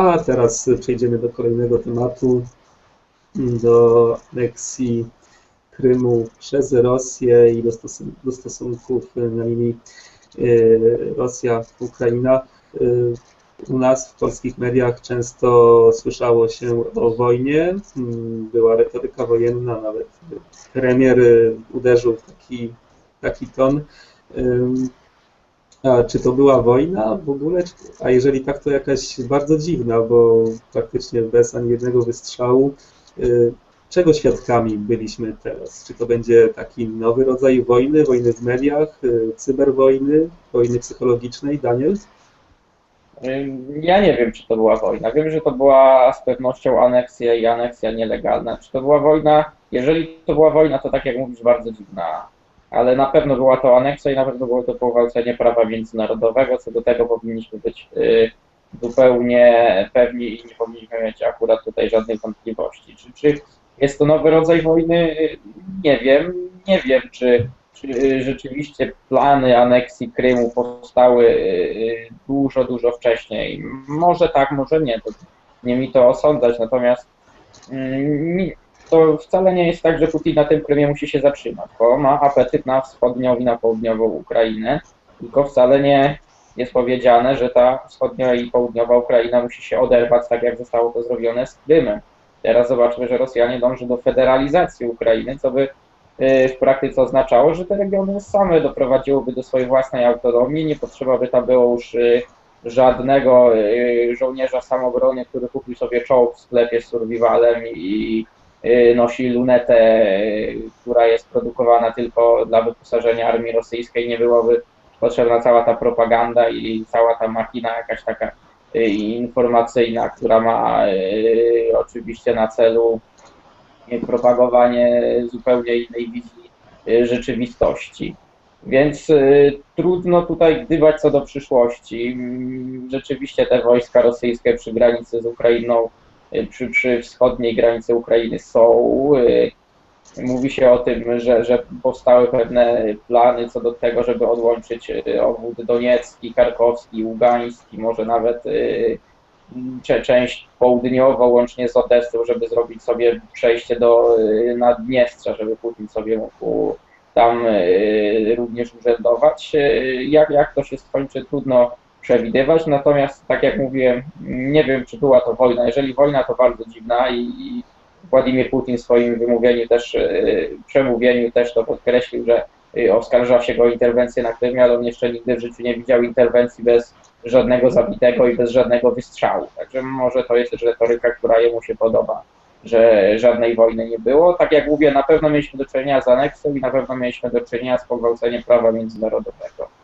A teraz przejdziemy do kolejnego tematu, do aneksji Krymu przez Rosję i do, do stosunków na linii y, Rosja-Ukraina. Y, U nas w polskich mediach często słyszało się o wojnie, była retoryka wojenna, nawet premier uderzył w taki, taki ton. A czy to była wojna w ogóle? A jeżeli tak, to jakaś bardzo dziwna, bo praktycznie bez ani jednego wystrzału. Y, Czego świadkami byliśmy teraz? Czy to będzie taki nowy rodzaj wojny, wojny w mediach, y, cyberwojny, wojny psychologicznej? Daniel? Ja nie wiem, czy to była wojna. Wiem, że to była z pewnością aneksja i aneksja nielegalna. Czy to była wojna? Jeżeli to była wojna, to tak jak mówisz, bardzo dziwna. Ale na pewno była to aneksja i na pewno było to pogwałcenie prawa międzynarodowego. Co do tego powinniśmy być y, zupełnie pewni i nie powinniśmy mieć akurat tutaj żadnych wątpliwości. Czy, czy jest to nowy rodzaj wojny? Nie wiem. Nie wiem, czy, czy y, rzeczywiście plany aneksji Krymu powstały y, dużo, dużo wcześniej. Może tak, może nie. Nie mi to osądzać. Natomiast mm, to wcale nie jest tak, że Putin na tym Krymie musi się zatrzymać, bo ma apetyt na wschodnią i na południową Ukrainę, tylko wcale nie jest powiedziane, że ta wschodnia i południowa Ukraina musi się oderwać, tak jak zostało to zrobione z Krymem. Teraz zobaczmy, że Rosjanie dążą do federalizacji Ukrainy, co by y, w praktyce oznaczało, że te regiony same doprowadziłyby do swojej własnej autonomii, nie potrzeba by tam było już y, żadnego y, żołnierza samobrony, który kupił sobie czołg w sklepie z survivalem i nosi lunetę, y, która jest produkowana tylko dla wyposażenia armii rosyjskiej, nie byłoby potrzebna cała ta propaganda i cała ta machina jakaś taka y, informacyjna, która ma y, oczywiście na celu y, propagowanie zupełnie innej wizji y, rzeczywistości. Więc y, trudno tutaj gdybać co do przyszłości. Mm, Rzeczywiście te wojska rosyjskie przy granicy z Ukrainą, y, przy, przy wschodniej granicy Ukrainy są. y, Mówi się o tym, że, że powstały pewne plany co do tego, żeby odłączyć y, obwód doniecki, karkowski, ługański, może nawet y, część południową, łącznie z Odessą, żeby zrobić sobie przejście do y, Naddniestrza, żeby Putin sobie mógł tam y, również urzędować. Y, Jak, jak to się skończy, trudno przewidywać, natomiast tak jak mówiłem, nie wiem, czy była to wojna. Jeżeli wojna, to bardzo dziwna i, i Władimir Putin w swoim wymówieniu też, y, przemówieniu też to podkreślił, że y, oskarża się go o interwencję na Krymie, ale on jeszcze nigdy w życiu nie widział interwencji bez żadnego zabitego i bez żadnego wystrzału. Także może to jest też retoryka, która jemu się podoba, że żadnej wojny nie było. Tak jak mówię, na pewno mieliśmy do czynienia z aneksją i na pewno mieliśmy do czynienia z pogwałceniem prawa międzynarodowego.